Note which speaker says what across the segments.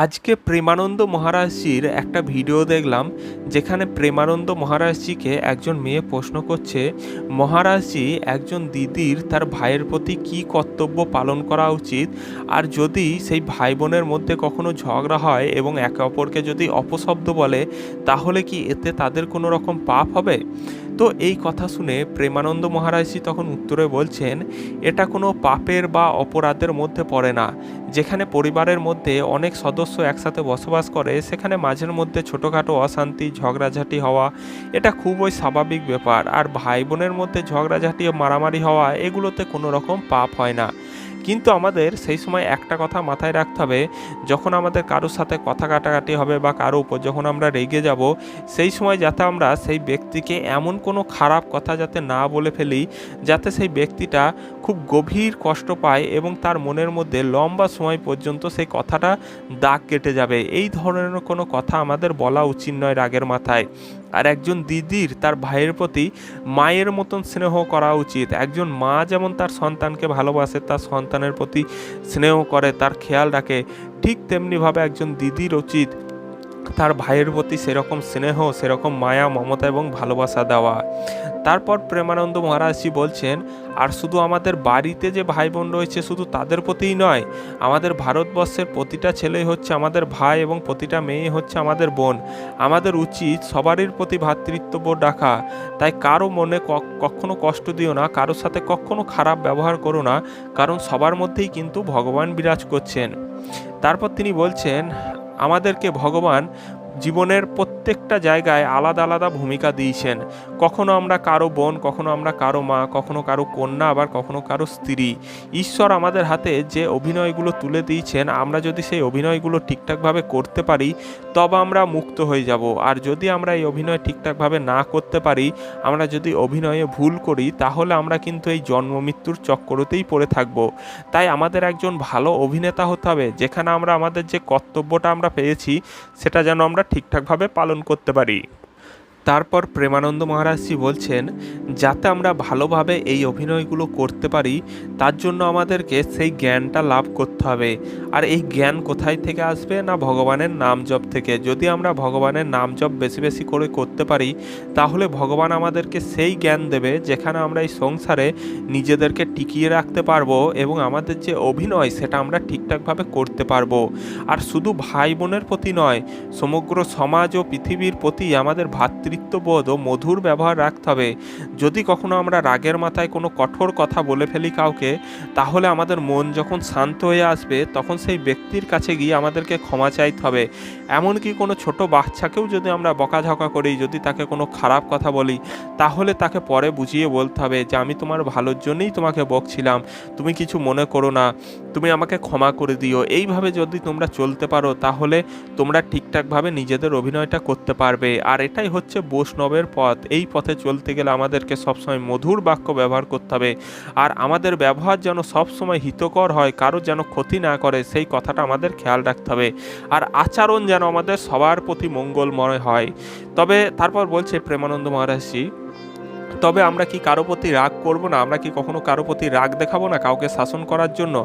Speaker 1: আজকে প্রেমানন্দ মহারাজজির একটা ভিডিও দেখলাম, যেখানে প্রেমানন্দ মহারাজজিকে একজন মেয়ে প্রশ্ন করছে, মহারাজজি, একজন দিদির তার ভাইয়ের প্রতি কী কর্তব্য পালন করা উচিত? আর যদি সেই ভাই বোনের মধ্যে কখনো ঝগড়া হয় এবং একে অপরকে যদি অপশব্দ বলে, তাহলে কি এতে তাদের কোনো রকম পাপ হবে? তো এই কথা শুনে প্রেমানন্দ মহারাজজি তখন উত্তরে বলছেন, এটা কোনো পাপের বা অপরাধের মধ্যে পড়ে না, যেখানে পরিবারের মধ্যে অনেক সদস্য একসাথে বসবাস করে, সেখানে মাঝের মধ্যে ছোটোখাটো অশান্তি, ঝগড়াঝাটি হওয়া, এটা খুবই স্বাভাবিক ব্যাপার। আর ভাই বোনের মধ্যে ঝগড়াঝাটি ও মারামারি হওয়া, এগুলোতে কোনো রকম পাপ হয় না। কিন্তু আমাদের সেই সময় একটা কথা মাথায় রাখতে হবে, যখন আমাদের কারোর সাথে কথা কাটাকাটি হবে বা কারও উপর যখন আমরা রেগে যাব, সেই সময় যাতে আমরা সেই ব্যক্তিকে এমন কোনো খারাপ কথা যাতে না বলে ফেলি, যাতে সেই ব্যক্তিটা খুব গভীর কষ্ট পায় এবং তার মনের মধ্যে লম্বা সময় পর্যন্ত সেই কথাটা দাগ কেটে যাবে। এই ধরনের কোনো কথা আমাদের বলা উচিত নয় রাগের মাথায়। আর একজন দিদির তার ভাইয়ের প্রতি মায়ের মতন স্নেহ করা উচিত। একজন মা যেমন তার সন্তানকে ভালোবাসে, তার সন্তানের প্রতি স্নেহ করে, তার খেয়াল রাখে, ঠিক তেমনিভাবে একজন দিদির উচিত তার ভাইয়ের প্রতি সেরকম স্নেহ, সেরকম মায়া, মমতা এবং ভালোবাসা দেওয়া। তারপর প্রেমানন্দ মহারাজজি বলছেন, আর শুধু আমাদের বাড়িতে যে ভাই বোন রয়েছে, শুধু তাদের প্রতিই নয়, আমাদের ভারতবর্ষের প্রতিটা ছেলেই হচ্ছে আমাদের ভাই এবং প্রতিটা মেয়ে হচ্ছে আমাদের বোন। আমাদের উচিত সবারই প্রতি ভ্রাতৃত্ববোধ রাখা। তাই কারও মনে কখনো কষ্ট দিও না, কারোর সাথে কখনো খারাপ ব্যবহার করো না, কারণ সবার মধ্যেই কিন্তু ভগবান বিরাজ করছেন। তারপর তিনি বলছেন আমাদেরকে ভগবান জীবনের প্রত্যেকটা জায়গায় আলাদা আলাদা ভূমিকা দিয়েছেন। কখনো আমরা কারও বোন, কখনো আমরা কারও মা, কখনো কারও কন্যা, আবার কখনো কারও স্ত্রী। ঈশ্বর আমাদের হাতে যে অভিনয়গুলো তুলে দিয়েছেন, আমরা যদি সেই অভিনয়গুলো ঠিকঠাকভাবে করতে পারি, তবে আমরা মুক্ত হয়ে যাব। আর যদি আমরা এই অভিনয় ঠিকঠাকভাবে না করতে পারি, আমরা যদি অভিনয়ে ভুল করি, তাহলে আমরা কিন্তু এই জন্ম মৃত্যুর চক্করতেই পড়ে থাকব। তাই আমাদের একজন ভালো অভিনেতা হতে হবে, যেখানে আমরা আমাদের যে কর্তব্যটা আমরা পেয়েছি, সেটা যেন আমরা ঠিকঠাকভাবে পালন করতে পারি। তারপর প্রেমানন্দ মহারাজজি বলছেন, যাতে আমরা ভালোভাবে এই অভিনয়গুলো করতে পারি, তার জন্য আমাদেরকে সেই জ্ঞানটা লাভ করতে হবে। আর এই জ্ঞান কোথায় থেকে আসবে না ভগবানের নাম জপ থেকে? যদি আমরা ভগবানের নাম জপ বেশি বেশি করে করতে পারি, তাহলে ভগবান আমাদেরকে সেই জ্ঞান দেবে যেখানে আমরা এই সংসারে নিজেদেরকে টিকিয়ে রাখতে পারব এবং আমাদের যে অভিনয়, সেটা আমরা ঠিকঠাকভাবে করতে পারব। আর শুধু ভাই বোনের প্রতি নয়, সমগ্র সমাজ ও পৃথিবীর প্রতি আমাদের ভ্রাতৃত্ববোধ ও মধুর ব্যবহার রাখতে হবে। যদি কখনো আমরা রাগের মাথায় কোনো কঠোর কথা বলে ফেলি কাউকে, তাহলে আমাদের মন যখন শান্ত হয়ে আসবে, তখন সেই ব্যক্তির কাছে গিয়ে আমাদেরকে ক্ষমা চাইতে হবে। এমনকি কোনো ছোট বাচ্চাকেও যদি আমরা বকাঝকা করি, যদি তাকে কোনো খারাপ কথা বলি, তাহলে তাকে পরে বুঝিয়ে বলতে হবে যে, আমি তোমার ভালোর জন্যই তোমাকে বকছিলাম। তুমি কিছু মনে করো না। তুমি আমাকে ক্ষমা করে দিও। এইভাবে যদি তোমরা চলতে পারো, তাহলে তোমরা ঠিকঠাকভাবে নিজেদের অভিনয়টা করতে পারবে। আর এটাই হচ্ছে বৈষ্ণবের পথ। এই পথে চলতে গেলে আমাদেরকে সবসময় মধুর বাক্য ব্যবহার করতে হবে। আর আমাদের ব্যবহার যেন সবসময় হিতকর হয়, কারও যেন ক্ষতি না করে, সেই কথাটা আমাদের খেয়াল রাখতে হবে। আর আচরণ যেন আমাদের সবার প্রতি মঙ্গলময় হয়। তবে তারপর বলছে প্রেমানন্দ মহারাজজি তবে আমরা কি কারও প্রতি রাগ করব না? আমরা কি কখনো কারও প্রতি রাগ দেখাবো না? কাউকে শাসন করার জন্য?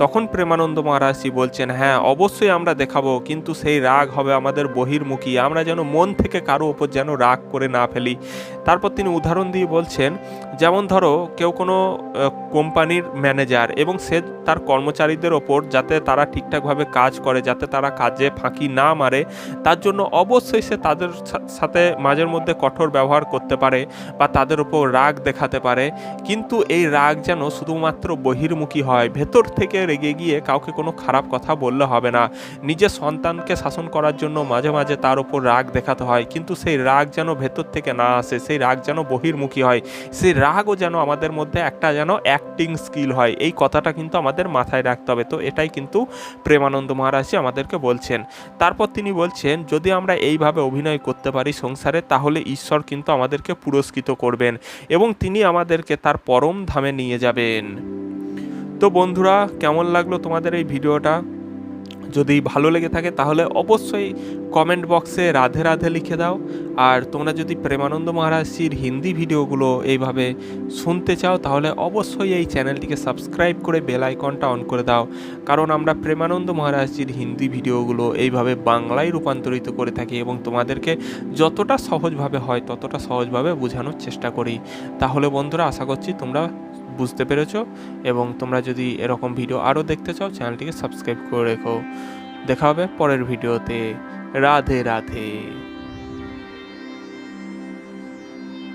Speaker 1: তখন প্রেমানন্দ মহারাজজি বলছেন হ্যাঁ অবশ্যই আমরা দেখাবো, কিন্তু সেই রাগ হবে আমাদের বহির্মুখী। আমরা যেন মন থেকে কারও ওপর যেন রাগ করে না ফেলি। তারপর তিনি উদাহরণ দিয়ে বলছেন, যেমন ধরো, কেউ কোনো কোম্পানির ম্যানেজার এবং সে তার কর্মচারীদের ওপর যাতে তারা ঠিকঠাকভাবে কাজ করে, যাতে তারা কাজে ফাঁকি না মারে, তার জন্য অবশ্যই সে তাদের সাথে মাঝের মধ্যে কঠোর ব্যবহার করতে পারে বা তাদের উপর রাগ দেখাতে পারে, কিন্তু এই রাগ যেন শুধুমাত্র বহির্মুখী হয়। ভেতর থেকে রেগে গিয়ে কাউকে কোনো খারাপ কথা বললে হবে না। নিজের সন্তানকে শাসন করার জন্য মাঝে মাঝে তার উপর রাগ দেখাতে হয়, কিন্তু সেই রাগ যেন ভেতর থেকে না আসে, সেই রাগ যেন বহির্মুখী হয়। সেই রাগও যেন আমাদের মধ্যে একটা যেন অ্যাক্টিং স্কিল হয়। এই কথাটা কিন্তু আমাদের মাথায় রাখতে হবে। তো এটাই কিন্তু প্রেমানন্দ মহারাজজি আমাদেরকে বলছেন। তারপর তিনি বলছেন, যদি আমরা এইভাবে অভিনয় করতে পারি সংসারে, তাহলে ঈশ্বর কিন্তু আমাদেরকে পুরস্কৃত করবেন এবং তিনি আমাদেরকে তার পরম ধামে নিয়ে যাবেন। তো বন্ধুরা, কেমন লাগল তোমাদের এই ভিডিওটা? যদি ভালো লেগে থাকে তাহলে অবশ্যই কমেন্ট বক্সে রাধে রাধে লিখে দাও। আর তোমরা যদি প্রেমানন্দ মহারাজজির হিন্দি ভিডিওগুলো এইভাবে শুনতে চাও, তাহলে অবশ্যই এই চ্যানেলটিকে সাবস্ক্রাইব করে বেল আইকনটা অন করে দাও। কারণ আমরা প্রেমানন্দ মহারাজজির হিন্দি ভিডিওগুলো এইভাবে বাংলায় রূপান্তরিত করে থাকি এবং তোমাদেরকে যতটা সহজভাবে হয় ততটা সহজভাবে বোঝানোর চেষ্টা করি। তাহলে বন্ধুরা, আশা করছি তোমরা বুঝতে পেরেছ? এবং তোমরা যদি এরকম ভিডিও আরও দেখতে চাও, চ্যানেলটিকে সাবস্ক্রাইব করে রেখো। দেখা হবে পরের ভিডিওতে রাধে রাধে।